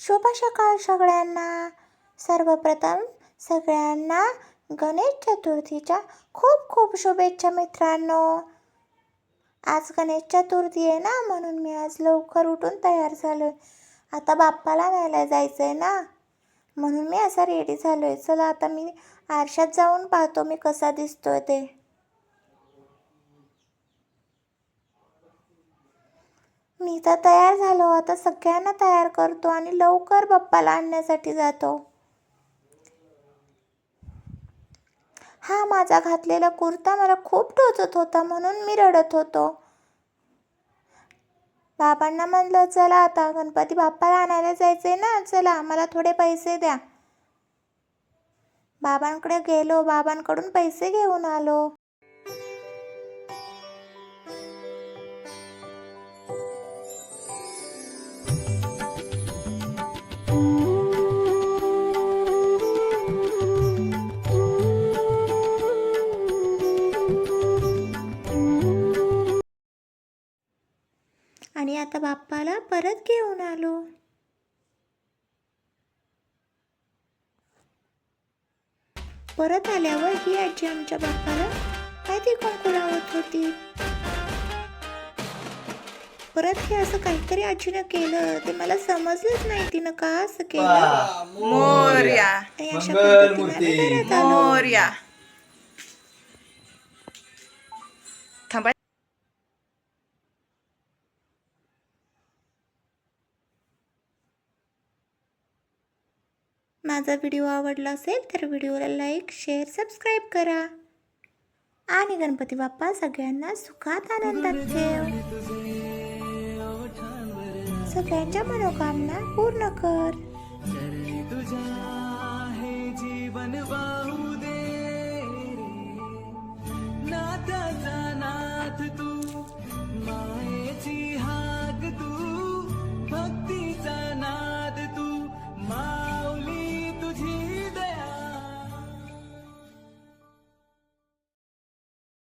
शुभ सकाळ सगळ्यांना. सर्वप्रथम सगळ्यांना गणेश चतुर्थीच्या खूप खूप शुभेच्छा मित्रांनो. आज गणेश चतुर्थी आहे ना म्हणून मी आज लवकर उठून तयार झालो आहे आता बाप्पाला न्यायला जायचं आहे ना म्हणून मी असा रेडी झालो आहे चला आता मी आरशात जाऊन पाहतो मी कसा दिसतोय ते. तर तयार झालो. आता सगळ्यांना तयार करतो आणि लवकर बाप्पाला आणण्यासाठी जातो. हा माझा घातलेला कुर्ता मला खूप टोचत होता म्हणून मी रडत होतो. बाबांना म्हणलं चला आता गणपती बाप्पाला आणायला जायचंय ना? चला मला थोडे पैसे द्या. बाबांकडे गेलो. बाबांकडून पैसे घेऊन आलो. आणि आता बाप्पाला परत घेऊन आलो. परत आल्यावर ही आजी आमच्या बाप्पाला काय ती कुंकू लावत होती. परत हे असं काहीतरी आजीनं केलं ते मला समजलंच नाही तिनं का असं केलं. मोर्या. अशा पद्धतीने माझा व्हिडिओ आवडला असेल तर व्हिडिओला लाईक शेअर सबस्क्राईब करा. आणि गणपती बाप्पा सगळ्यांना सुखात आनंदात ठेव. सगळ्यांच्या मनोकामना पूर्ण कर.